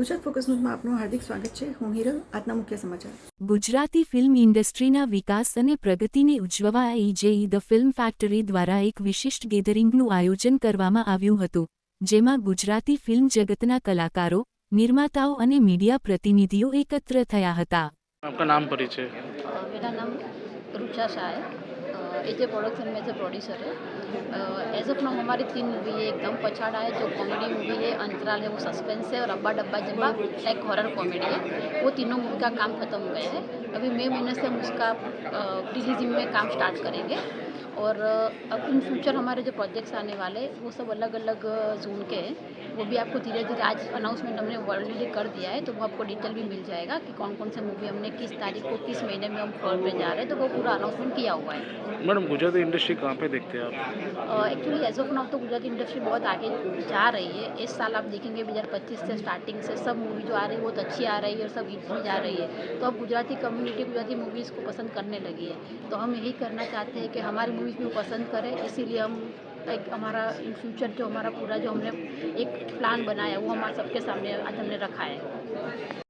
Gujarat focus ન્યૂઝમાં આપનું હાર્દિક સ્વાગત છે. હું હિરલ આજના મુખ્ય સમાચાર. ગુજરાતી ફિલ્મ ઇન્ડસ્ટ્રીના વિકાસ અને પ્રગતિને ઉજવવા આઈજેઈ ધ ફિલ્મ ફેક્ટરી દ્વારા એક વિશિષ્ટ ગેધરિંગનું આયોજન કરવામાં આવ્યું હતું જેમાં ગુજરાતી ફિલ્મ જગતના કલાકારો નિર્માતાઓ અને મીડિયા પ્રતિનિધિઓ એકત્ર થયા હતા. આપકા નામ પરિચય. મેરા નામ રૂચા શાહ ए प्रोडक्शन में एज से प्रोड्यूसर है। एज ऑफ़ नाउ हमारी तीन मूवी है, एकदम पछाड़ा है, जो कॉमेडी मूवी है, अंतराल है, वो सस्पेंस है, और अब्बा डब्बा जब्बा लाइक हॉरर कॉमेडी है। वो तीनों मूवी का काम खत्म हो गया है। अभी मई महीने से हम उसका रिलीजिंग में काम स्टार्ट करेंगे। और अब इन फ्यूचर हमारे जो प्रोजेक्ट्स आने वाले हैं वो सब अलग अलग जोन के हैं। वो भी आपको धीरे धीरे आज अनाउंसमेंट हमने ऑलरेडी कर दिया है तो वो आपको डिटेल भी मिल जाएगा कि कौन कौन से मूवी हमने किस तारीख को किस महीने में हम फ्लोर पे जा रहे हैं। तो वो पूरा अनाउंसमेंट किया हुआ है। मैडम गुजराती इंडस्ट्री कहाँ पे देखते हैं आप? एक्चुअली एज ऑफ़ नाउ तो गुजराती इंडस्ट्री बहुत आगे जा रही है। इस साल आप देखेंगे दो हज़ार पच्चीस से स्टार्टिंग से सब मूवी जो आ रही है बहुत अच्छी आ रही है और सब हिट में जा रही है। तो अब गुजराती कम्युनिटी गुजराती मूवीज़ को पसंद करने लगी है। तो हम यही करना चाहते हैं कि हमारी मूवीज़ भी पसंद करें, इसीलिए हम लाइक हमारा इन फ्यूचर जो हमारा पूरा जो हमने एक प्लान बनाया वो हमारे सबके सामने आज हमने रखा है।